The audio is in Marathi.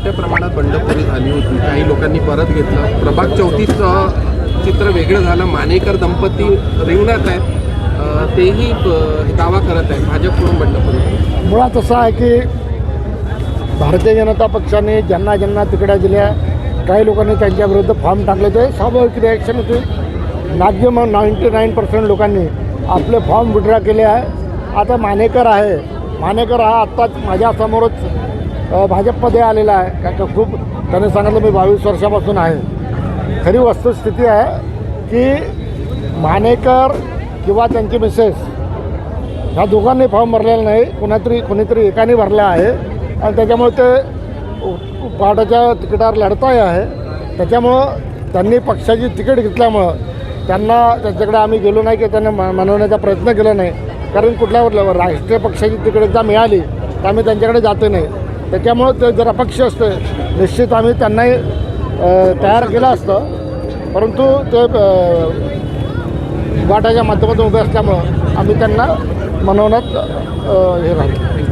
मोठ्या प्रमाणात बंडखोरी झाली होती. काही लोकांनी परत घेतलं. प्रभाग चौथीचं चित्र वेगळं झालं. मानेकर दंपती रिंगणात आहेत. तेही दावा करत आहेत. भाजपकडून बंडखोरी मुळात असं आहे की भारतीय जनता पक्षाने ज्यांना ज्यांना तिकड्या दिल्या काही लोकांनी त्यांच्याविरुद्ध फॉर्म टाकले. ते स्वाभाविक रिॲक्शन होती. मॅक्झिमम नाईंटी नाईन पर्सेंट लोकांनी आपले फॉर्म विड्रॉ केले आहे. आता मानेकर आहे. मानेकर हा आत्ताच माझ्यासमोरच भाजपमध्ये आलेला आहे. कारण का खूप त्यांनी सांगितलं मी बावीस वर्षापासून आहे. खरी वस्तुस्थिती आहे की मानेकर किंवा त्यांची मिसेस ह्या दोघांनी फॉर्म भरलेला नाही. कोणातरी कोणीतरी एकाने भरला आहे. आणि त्याच्यामुळे ते पहाटाच्या तिकिटावर लढताय आहे. त्याच्यामुळं त्यांनी पक्षाची तिकीट घेतल्यामुळं त्यांना त्यांच्याकडे आम्ही गेलो नाही की त्यांना मनवण्याचा प्रयत्न केला नाही. कारण कुठल्या कुठल्या राष्ट्रीय पक्षाची तिकीट एकदा मिळाली तर आम्ही त्यांच्याकडे जाते नाही. त्याच्यामुळं ते जर अपक्ष असते. निश्चित आम्ही त्यांनाही तयार केलं असतं. परंतु ते वाटाच्या माध्यमातून उभे असल्यामुळं आम्ही त्यांना मनवण्यात हे राहतो